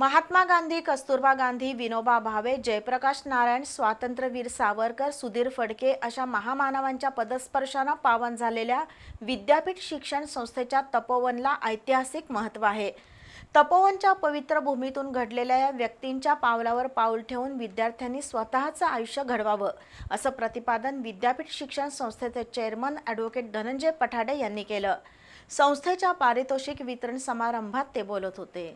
महात्मा गांधी कस्तुरबा गांधी विनोबा भावे जयप्रकाश नारायण स्वातंत्र्यवीर सावरकर सुधीर फडके अशा महामानवांच्या पदस्पर्शानं पावन झालेल्या विद्यापीठ शिक्षण संस्थेच्या तपोवनला ऐतिहासिक महत्त्व आहे. तपोवनच्या पवित्र भूमीतून घडलेल्या या व्यक्तींच्या पावलावर पाऊल ठेवून विद्यार्थ्यांनी स्वतःचं आयुष्य घडवावं असं प्रतिपादन विद्यापीठ शिक्षण संस्थेचे चेअरमन ॲडव्होकेट धनंजय पठाडे यांनी केलं. संस्थेच्या पारितोषिक वितरण समारंभात ते बोलत होते.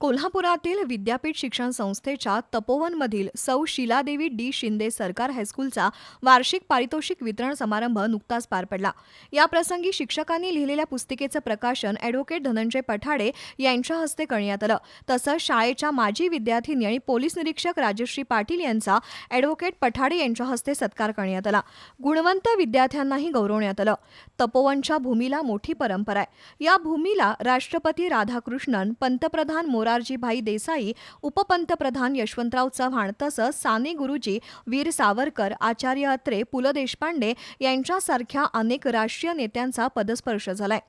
कोल्हापुरातील विद्यापीठ शिक्षण संस्थेच्या तपोवनमधील सौ शिलादेवी डी शिंदे सरकार हायस्कूलचा वार्षिक पारितोषिक वितरण समारंभ नुकताच पार पडला. याप्रसंगी शिक्षकांनी लिहिलेल्या पुस्तिकेचं प्रकाशन ॲडव्होकेट धनंजय पठाडे यांच्या हस्ते करण्यात आलं. तसंच शाळेच्या माजी विद्यार्थिनी आणि पोलीस निरीक्षक राजश्री पाटील यांचा ॲडव्होकेट पठाडे यांच्या हस्ते सत्कार करण्यात आला. गुणवंत विद्यार्थ्यांनाही गौरवण्यात आलं. तपोवनच्या भूमीला मोठी परंपरा आहे. या भूमीला राष्ट्रपती राधाकृष्णन पंतप्रधान मोरारजीभाई देसाई उपपंतप्रधान यशवंतराव चव्हाण तसंच साने गुरुजी वीर सावरकर आचार्य अत्रे पु ल देशपांडे यांच्यासारख्या अनेक राष्ट्रीय नेत्यांचा पदस्पर्श झालाय.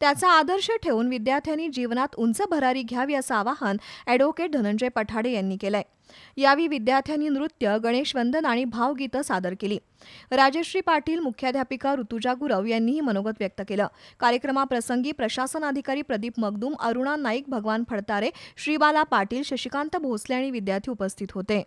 त्याचा आदर्श ठेवून विद्यार्थ्यांनी जीवनात उंच भरारी घ्यावी असं आवाहन ॲडव्होकेट धनंजय पठाडे यांनी केलंय. यावेळी विद्यार्थ्यांनी नृत्य गणेशवंदन आणि भावगीतं सादर केली. राजश्री पाटील मुख्याध्यापिका ऋतुजा गुरव यांनीही मनोगत व्यक्त केलं. कार्यक्रमाप्रसंगी प्रशासन अधिकारी प्रदीप मगदूम अरुणा नाईक भगवान फडतारे श्रीबाला पाटील शशिकांत भोसले आणि विद्यार्थी उपस्थित होते.